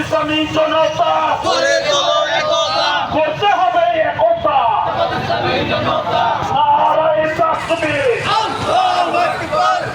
ইসলামী জনতা। করতে হবে একতা।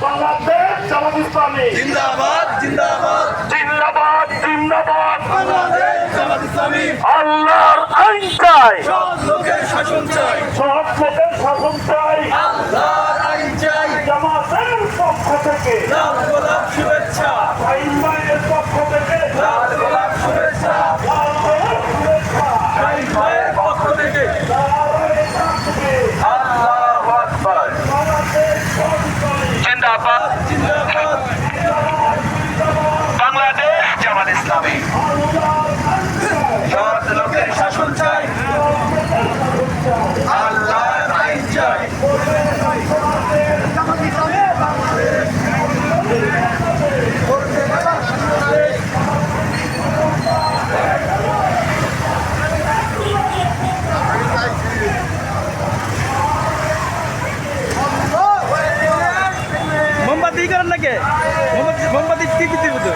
বাংলাদেশ জামাত ইসলামী। জিন্দাবাদ জিন্দাবাদ। জিন্দাবাদ জিন্দাবাদ। বাংলাদেশ জামাত ইসলামী। আল্লাহর আইন চাই। সব লোকের শাসন চাই। সব লোকের শাসন চাই। আল্লাহর আইন চাই। জামাতের পক্ষ থেকে। লাল গোলাপ শুভেচ্ছা আইন মায়ের পক্ষ থেকে লাল গোলাপ শুভেচ্ছা আল্লাহর শুভেচ্ছা আইন ভাইয়ের পক্ষ থেকে নারায়ণ ডাকবে আল্লাহু আকবার বাংলাদেশ জামাত ইসলামী জিন্দাবাদ জিন্দাবাদ বাংলাদেশ জামাত ইসলামী। সব লোকের শাসন চাই। আল্লাহর আইন চাই। মোমবাতি করেন নাকি? মোমবাতি মোমবাতি কি কি দিব তো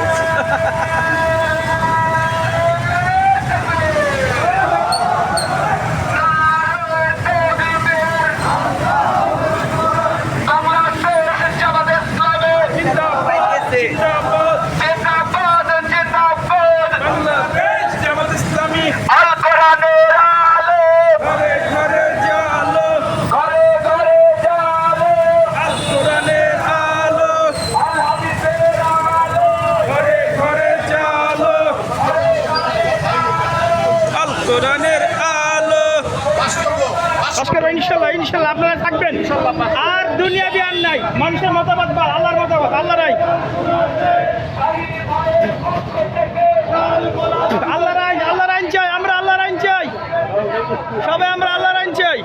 জিন্দাবাদ বাংলাদেশ জামাত ইসলামী ঘরে ঘরে জালো আল কোরআনের আলো ঘরে ঘরে জালো আল কোরআনের আলো আজকের ইনশাল্লাহ ইনশাল্লাহ আপনারা থাকবেন। আর দুনিয়া বিয়ান নাই। মানুষের মতামত বা আল্লাহর মতামত আল্লাহ রাই আল্লাহর আইন আল্লাহর আইন চাই আমরা আল্লাহর আইন চাই সবাই আমরা আল্লাহর আইন চাই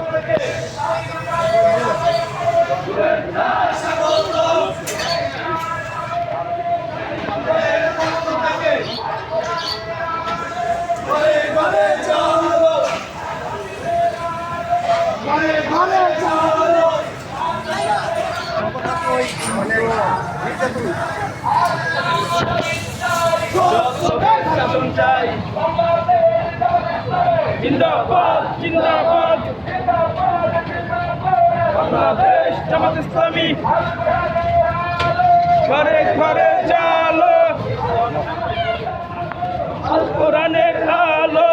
শাসন চাই জিন্দাবাদ জিন্দাবাদ বাংলাদেশ জামাত ইসলামী ঘরে ঘরে জালো কোরআনের আলো